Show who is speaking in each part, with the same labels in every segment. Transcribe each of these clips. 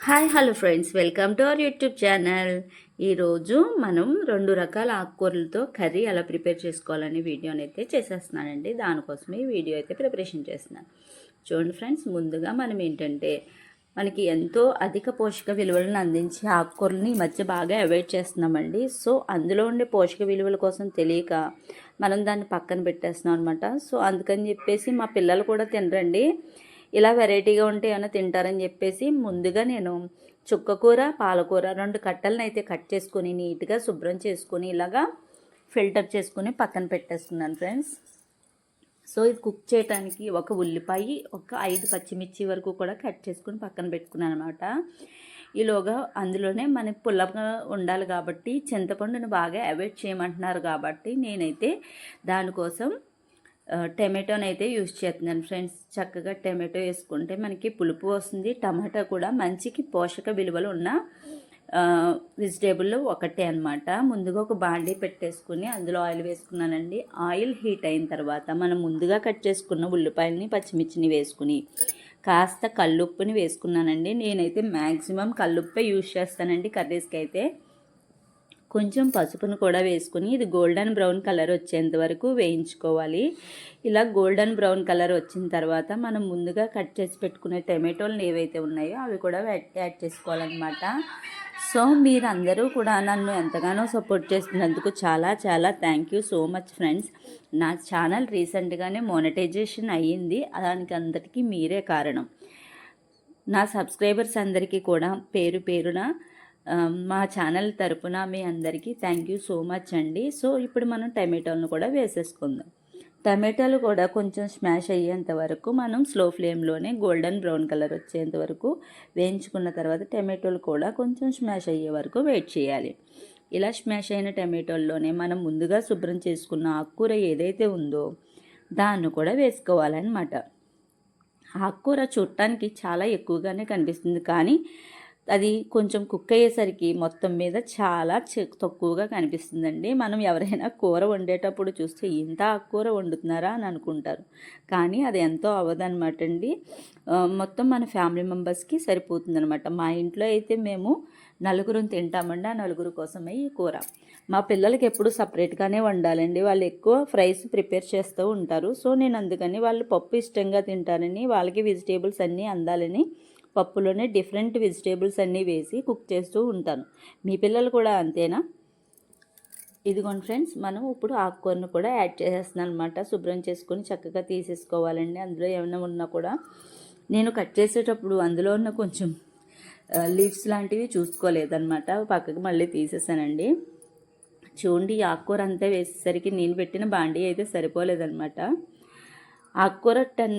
Speaker 1: Hi hello friends. Welcome to our YouTube channel. ఈరోజు మనం రెండు రకాల ఆకుకూరలతో కర్రీ ఎలా ప్రిపేర్ చేసుకోవాలని వీడియోని అయితే చేసేస్తున్నానండి. దానికోసమే ఈ వీడియో అయితే ప్రిపరేషన్ చేస్తున్నాను. చూడండి ఫ్రెండ్స్ ముందుగా మనం ఏంటంటే మనకి ఎంతో అధిక పోషక విలువలను అందించే ఆకుకూరలని ఈ మధ్య బాగా అవాయిడ్ చేస్తున్నామండి. సో అందులో ఉండే పోషక విలువల కోసం తెలియక మనం దాన్ని పక్కన పెట్టేస్తున్నాం అనమాట సో అందుకని చెప్పేసి మా పిల్లలు కూడా తినరండి. ఇలా వెరైటీగా ఉంటే ఏమైనా తింటారని చెప్పేసి ముందుగా నేను చుక్కకూర పాలకూర రెండు కట్టలను అయితే కట్ చేసుకొని నీట్గా శుభ్రం చేసుకొని ఇలాగా ఫిల్టర్ చేసుకొని పక్కన పెట్టేస్తున్నాను ఫ్రెండ్స్. సో ఇది కుక్ చేయడానికి ఒక ఉల్లిపాయ ఒక ఐదు పచ్చిమిర్చి వరకు కూడా కట్ చేసుకుని పక్కన పెట్టుకున్నాను అనమాట ఈలోగా అందులోనే మనకి పుల్లగా ఉండాలి కాబట్టి చింతపండును బాగా అవాయిడ్ చేయమంటున్నారు కాబట్టి నేనైతే దానికోసం టమాటోని అయితే యూజ్ చేస్తున్నాను ఫ్రెండ్స్. చక్కగా టమాటో వేసుకుంటే మనకి పులుపు వస్తుంది. టమాటా కూడా మంచికి పోషక విలువలు ఉన్న వెజిటేబుల్లో ఒకటే అనమాట ముందుగా ఒక బాండీ పెట్టేసుకుని అందులో ఆయిల్ వేసుకున్నానండి. ఆయిల్ హీట్ అయిన తర్వాత మనం ముందుగా కట్ చేసుకున్న ఉల్లిపాయలని పచ్చిమిర్చిని వేసుకుని కాస్త కల్లుప్పుని వేసుకున్నానండి. నేనైతే మ్యాక్సిమం కల్లుప్పే యూజ్ చేస్తానండి కర్రీస్కి అయితే. కొంచెం పసుపును కూడా వేసుకుని ఇది గోల్డెన్ బ్రౌన్ కలర్ వచ్చేంత వరకు వేయించుకోవాలి. ఇలా గోల్డెన్ బ్రౌన్ కలర్ వచ్చిన తర్వాత మనం ముందుగా కట్ చేసి పెట్టుకునే టమాటోలు ఏవైతే ఉన్నాయో అవి కూడా యాడ్ చేసుకోవాలన్నమాట. సో మీరందరూ కూడా నన్ను ఎంతగానో సపోర్ట్ చేస్తున్నందుకు చాలా చాలా thank you so much friends. నా ఛానల్ రీసెంట్గానే మోనటైజేషన్ అయ్యింది. దానికి అందరికీ మీరే కారణం. నా సబ్స్క్రైబర్స్ అందరికీ కూడా పేరు పేరున మా ఛానల్ తరపున మీ అందరికీ థ్యాంక్ యూ సో మచ్ అండి. సో ఇప్పుడు మనం టమాటోలను కూడా వేసేసుకుందాం. టమాటాలు కూడా కొంచెం స్మాష్ అయ్యేంత వరకు మనం స్లో ఫ్లేమ్లోనే గోల్డెన్ బ్రౌన్ కలర్ వచ్చేంత వరకు వేయించుకున్న తర్వాత టమాటోలు కూడా కొంచెం స్మాష్ అయ్యే వరకు వెయిట్ చేయాలి. ఇలా స్మాష్ అయిన టమాటోల్లోనే మనం ముందుగా శుభ్రం చేసుకున్న ఆకుకూర ఏదైతే ఉందో దాన్ని కూడా వేసుకోవాలన్నమాట. ఆకుకూర చూడటానికి చాలా ఎక్కువగానే కనిపిస్తుంది. కానీ అది కొంచెం కుక్ అయ్యేసరికి మొత్తం మీద చాలా తక్కువగా కనిపిస్తుందండి. మనం ఎవరైనా కూర వండేటప్పుడు చూస్తే ఇంత కూర వండుతున్నారా అని అనుకుంటారు. కానీ అది ఎంతో అవ్వదనమాట అండి. మొత్తం మన ఫ్యామిలీ మెంబర్స్కి సరిపోతుందనమాట మా ఇంట్లో అయితే మేము నలుగురు తింటామండి. ఆ నలుగురు కోసమే ఈ కూర. మా పిల్లలకి ఎప్పుడు సపరేట్గానే వండాలండి. వాళ్ళు ఎక్కువ ఫ్రైస్ ప్రిపేర్ చేస్తూ ఉంటారు. సో నేను అందుకని వాళ్ళు పప్పు ఇష్టంగా తింటారని వాళ్ళకి వెజిటేబుల్స్ అన్నీ అందాలని పప్పులోనే డిఫరెంట్ వెజిటేబుల్స్ అన్నీ వేసి కుక్ చేస్తూ ఉంటాను. మీ పిల్లలు కూడా అంతేనా? ఇదిగోండి ఫ్రెండ్స్ మనం ఇప్పుడు ఆకుకూరను కూడా యాడ్ చేసేస్తున్నాను అనమాట శుభ్రం చేసుకొని చక్కగా తీసేసుకోవాలండి. అందులో ఏమైనా ఉన్నా కూడా నేను కట్ చేసేటప్పుడు అందులో ఉన్న కొంచెం లీవ్స్ లాంటివి చూసుకోలేదన్నమాట. పక్కకి మళ్ళీ తీసేసానండి. చూడండి ఆకుకూర అంతా వేసేసరికి నేను పెట్టిన బాండీ అయితే సరిపోలేదన్నమాట. ఆకుకూర టెన్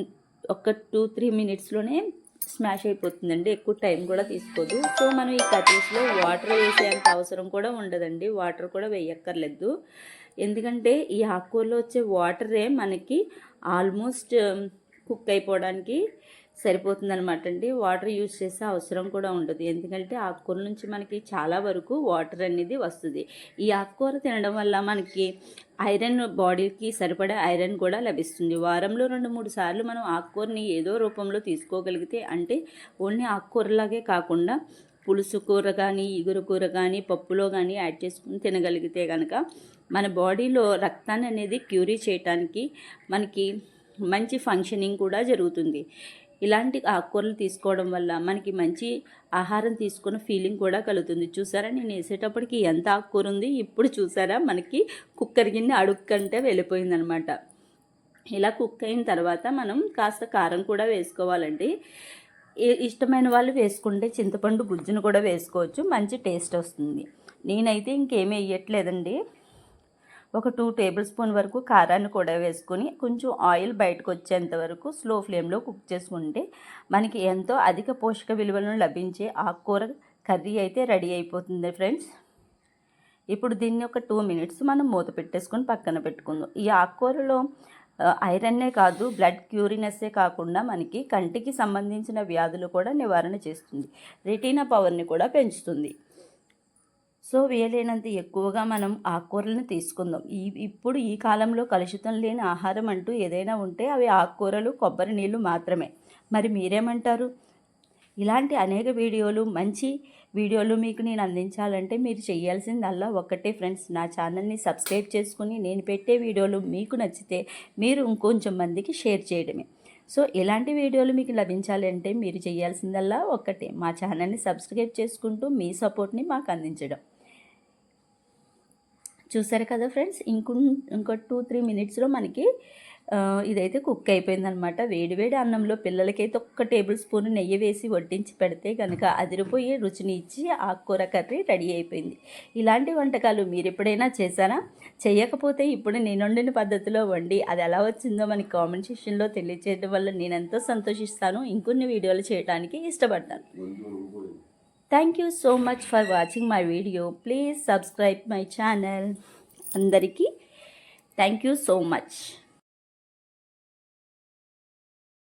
Speaker 1: ఒక టూ త్రీ మినిట్స్లోనే స్మాష్ అయిపోతుందండి. ఎక్కువ టైం కూడా తీసుకోదు. సో మనం ఈ కర్రీస్లో వాటర్ వేసేంత అవసరం కూడా ఉండదండి. వాటర్ కూడా వేయక్కర్లేదు. ఎందుకంటే ఈ ఆకుకూరలో వచ్చే వాటరే మనకి ఆల్మోస్ట్ కుక్ అయిపోవడానికి సరిపోతుందనమాట అండి వాటర్ యూజ్ చేసే అవసరం కూడా ఉండదు. ఎందుకంటే ఆకుకూర నుంచి మనకి చాలా వరకు వాటర్ అనేది వస్తుంది. ఈ ఆకుకూర తినడం వల్ల మనకి ఐరన్ బాడీకి సరిపడే ఐరన్ కూడా లభిస్తుంది. వారంలో రెండు మూడు సార్లు మనం ఆకుకూరని ఏదో రూపంలో తీసుకోగలిగితే అంటే ఓన్లీ ఆకుకూరలాగే కాకుండా పులుసు కూర కానీ ఇగురు కూర కానీ పప్పులో కానీ యాడ్ చేసుకుని తినగలిగితే కనుక మన బాడీలో రక్తాన్ని అనేది క్యూరీ చేయటానికి మనకి మంచి ఫంక్షనింగ్ కూడా జరుగుతుంది. ఇలాంటి ఆకుకూరలు తీసుకోవడం వల్ల మనకి మంచి ఆహారం తీసుకున్న ఫీలింగ్ కూడా కలుగుతుంది. చూసారా? నేను వేసేటప్పటికి ఎంత ఆకుకూర ఉంది? ఇప్పుడు చూసారా? మనకి కుక్కర్ గిన్నె అడుక్కంటే వెళ్ళిపోయిందనమాట. ఇలా కుక్ అయిన తర్వాత మనం కాస్త కారం కూడా వేసుకోవాలండి. ఇష్టమైన వాళ్ళు వేసుకుంటే చింతపండు గుజ్జును కూడా వేసుకోవచ్చు. మంచి టేస్ట్ వస్తుంది. నేనైతే ఇంకేమీ వేయట్లేదండి. ఒక టూ టేబుల్ స్పూన్ వరకు కారాన్ని కూడా వేసుకొని కొంచెం ఆయిల్ బయటకు వచ్చేంత వరకు స్లో ఫ్లేమ్లో కుక్ చేసుకుంటే మనకి ఎంతో అధిక పోషక విలువలను లభించే ఆకుకూర కర్రీ అయితే రెడీ అయిపోతుంది ఫ్రెండ్స్. ఇప్పుడు దీన్ని ఒక టూ మినిట్స్ మనం మూత పెట్టేసుకొని పక్కన పెట్టుకుందాం. ఈ ఆకుకూరలో ఐరన్నే కాదు బ్లడ్ క్యూరినెస్సే కాకుండా మనకి కంటికి సంబంధించిన వ్యాధులు కూడా నివారణ చేస్తుంది. రెటీనా పవర్ని కూడా పెంచుతుంది. సో వీలైనంత ఎక్కువగా మనం ఆకుకూరలను తీసుకుందాం. ఈ ఇప్పుడు ఈ కాలంలో కలుషితం లేని ఆహారం అంటూ ఏదైనా ఉంటే అవి ఆకుకూరలు కొబ్బరి నీళ్ళు మాత్రమే. మరి మీరేమంటారు? ఇలాంటి అనేక వీడియోలు మంచి వీడియోలు మీకు నేను అందించాలంటే మీరు చేయాల్సిందల్లా ఒక్కటే ఫ్రెండ్స్. నా ఛానల్ని సబ్స్క్రైబ్ చేసుకుని నేను పెట్టే వీడియోలు మీకు నచ్చితే మీరు ఇంకొంచెం మందికి షేర్ చేయడమే. సో ఇలాంటి వీడియోలు మీకు లభించాలంటే మీరు చేయాల్సిందల్లా ఒక్కటే. మా ఛానల్ని సబ్స్క్రైబ్ చేసుకుంటూ మీ సపోర్ట్ని మాకు అందించడం. చూసారు కదా ఫ్రెండ్స్? ఇంకో ఇంకో టూ త్రీ మినిట్స్లో మనకి ఇదైతే కుక్ అయిపోయిందనమాట వేడివేడి అన్నంలో పిల్లలకైతే ఒక్క టేబుల్ స్పూన్ నెయ్యి వేసి వడ్డించి పెడితే కనుక అదిరిపోయే రుచిని ఇచ్చి ఆకుకూర కర్రీ రెడీ అయిపోయింది. ఇలాంటి వంటకాలు మీరు ఎప్పుడైనా చేశారా? చేయకపోతే ఇప్పుడు నేను వండిన పద్ధతిలో వండి అది ఎలా వచ్చిందో మనకి కామెంట్ సెక్షన్లో తెలియచేయడం వల్ల నేను ఎంతో సంతోషిస్తాను. ఇంకొన్ని వీడియోలు చేయడానికి ఇష్టపడతాను. Thank you so much for watching my video please subscribe my channel అందరికీ థ్యాంక్ యూ సో మచ్